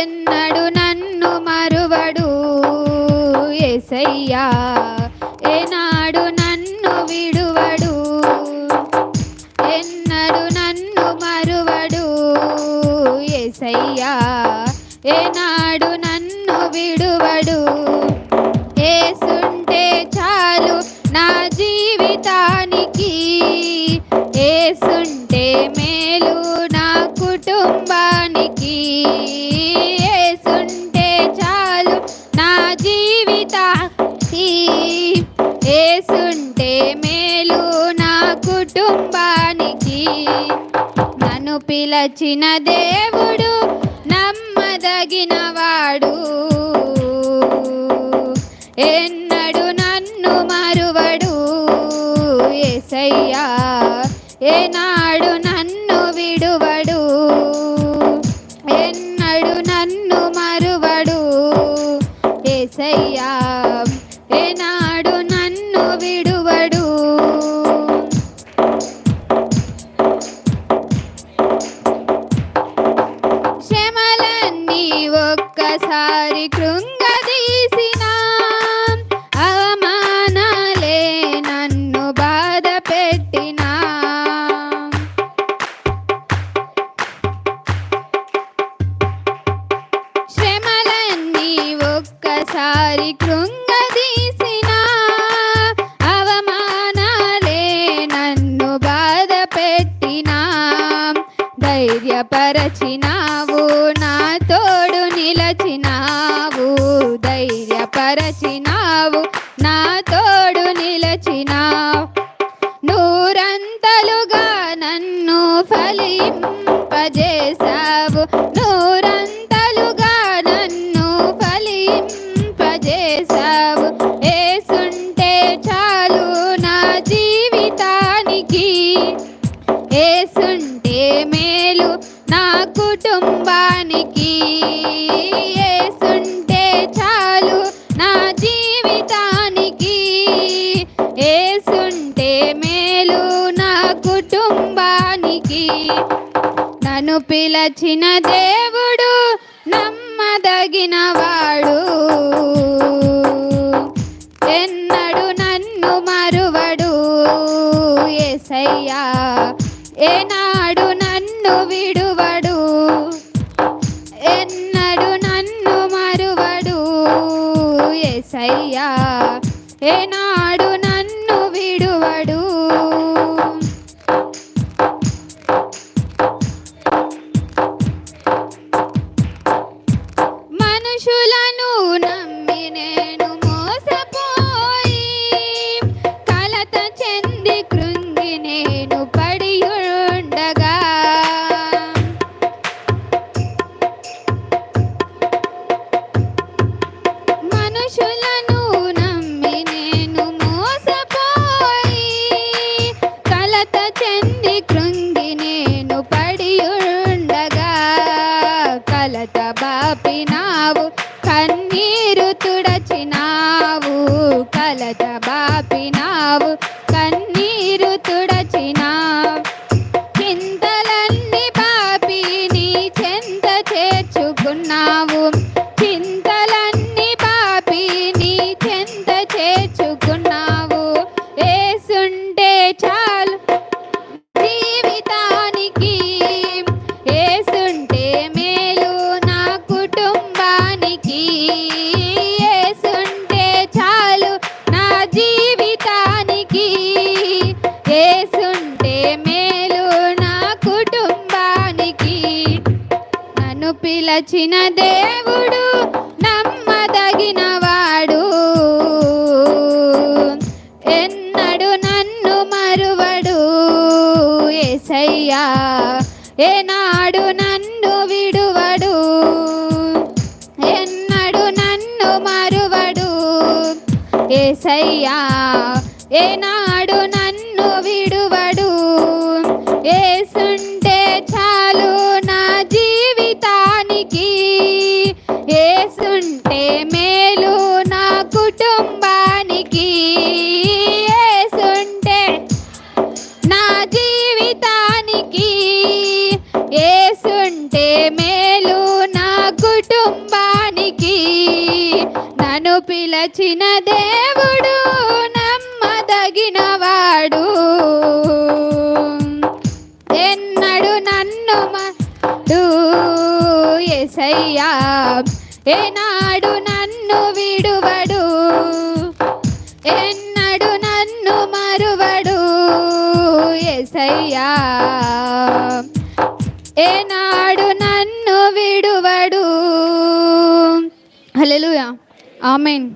ఎన్నడు నన్ను మరువడు. ఎసయ్యా ఏనాడు నన్ను విడువడు. ఎన్నడు నన్ను మరువడు. ఎసయ్యా ఏనాడు నన్ను విడువడు. ఏసుంటే చాలు నా జీవితానికి. ఏసుంటే మే పిలచిన దేవుడు నమ్మదగినవాడు. ఎన్నడు నన్ను మరువడు. ఎసయ్యా ఏనాడు నన్ను విడువడు. ఎన్నడు నన్ను మరువడు. ఎసయ్యా సారి కృంగదీసిన అవమానాలే నన్ను బాధ పెట్టిన. శ్రమలన్నీ ఒక్కసారి కృంగదీసిన అవమానాలే నన్ను బాధ పెట్టినా. ధైర్యపరచినావు పరచినావు నా తోడు నిలచినావు. నూరంతలుగా నన్ను ఫలింపజేసి కుటుంబానికి నన్ను పిలచిన దేవుడు నమ్మదగినవాడు ఎన్నడు నన్ను మరువడు. ఏసయ్యా ఏనాడు నన్ను విడువడు. ఎన్నడు నన్ను మరువడు. ఏసయ్యా ఏనాడు నన్ను Sure. నన్ను పిలచిన దేవుడు నమ్మదగినవాడు. ఎన్నడు నన్ను మరువడు ఏసయ్యా. ఏనాడు నన్ను విడువడు. ఎన్నడు నన్ను మరువడు ఏసయ్యా. ఏనాడు నన్ను విడువడు. ఏ పిలచిన దేవుడు నమ్మదగినవాడు. ఎన్నడు నన్ను మడు ఎసయ్యా ఏనాడు నన్ను విడువడు. ఎన్నడు నన్ను మరువడు ఎసయ్యా ఏనాడు నన్ను విడువడు. హలో ஆமேன்